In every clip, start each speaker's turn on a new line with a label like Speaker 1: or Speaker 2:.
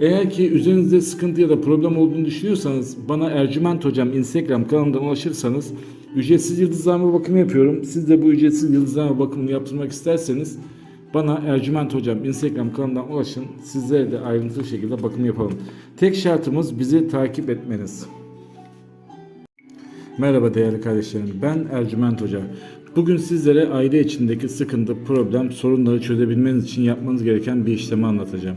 Speaker 1: Eğer ki üzerinizde sıkıntı ya da problem olduğunu düşünüyorsanız bana Ercüment Hocam Instagram kanalından ulaşırsanız ücretsiz yıldızlama bakımı yapıyorum. Siz de bu ücretsiz yıldızlama bakımını yaptırmak isterseniz bana Ercüment Hocam Instagram kanalından ulaşın. Sizlere de ayrıntılı şekilde bakım yapalım. Tek şartımız bizi takip etmeniz. Merhaba değerli kardeşlerim. Ben Ercüment Hoca. Bugün sizlere aile içindeki sıkıntı, problem, sorunları çözebilmeniz için yapmanız gereken bir işlemi anlatacağım.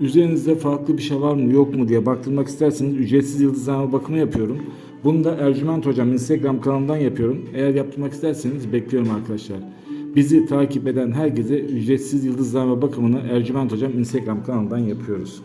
Speaker 1: üzerinizde farklı bir şey var mı yok mu diye baktırmak isterseniz ücretsiz yıldızlama bakımı yapıyorum. Bunu da Ercüment Hocam Instagram kanalından yapıyorum. Eğer yaptırmak isterseniz bekliyorum arkadaşlar. Bizi takip eden herkese ücretsiz yıldızlama bakımını Ercüment Hocam Instagram kanalından yapıyoruz.